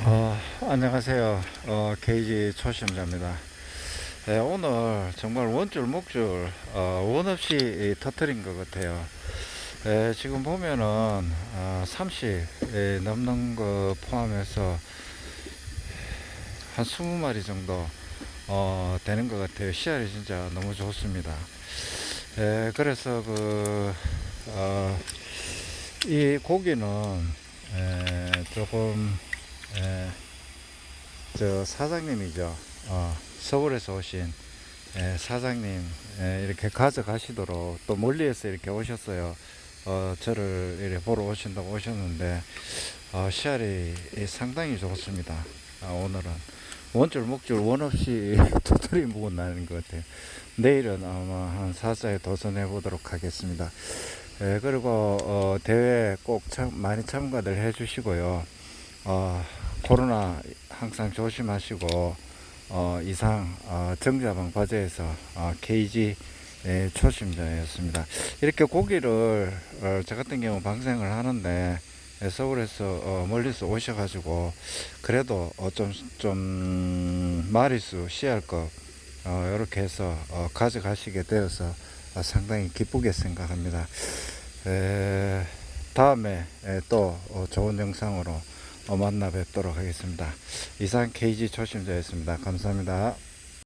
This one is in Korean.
어, 안녕하세요. 어, 케이지 초심자입니다. 예, 오늘 정말 원줄 목줄 어, 원 없이 이 터트린 것 같아요. 예, 지금 보면은 어, 30 예, 넘는 거 포함해서 한 20마리 정도 어, 되는 것 같아요. 씨알이 진짜 너무 좋습니다. 예, 그래서 그, 어, 이 고기는 에, 조금 에, 저 사장님이죠. 어, 서울에서 오신 에, 사장님 에, 이렇게 가져가시도록 또 멀리에서 이렇게 오셨어요. 어, 저를 이렇게 보러 오신다고 오셨는데 어, 씨알이 상당히 좋습니다. 어, 오늘은 원줄 목줄 원 없이 도토리 묵어 나는 것 같아요. 내일은 아마 한 사자에 도전해 보도록 하겠습니다. 예, 그리고 어, 대회 꼭 참, 많이 참가들 해주시고요. 어, 코로나 항상 조심하시고 어, 이상 어, 정자방 과제에서 어, KG 예, 초심자였습니다. 이렇게 고기를 어, 저 같은 경우 방생을 하는데 예, 서울에서 어, 멀리서 오셔가지고 그래도 어, 좀, 좀 마리수 씨알것 어, 이렇게 해서 어, 가져가시게 되어서 어, 상당히 기쁘게 생각합니다. 에, 다음에 에, 또 어, 좋은 영상으로 어, 만나 뵙도록 하겠습니다. 이상 KG 초심자였습니다. 감사합니다.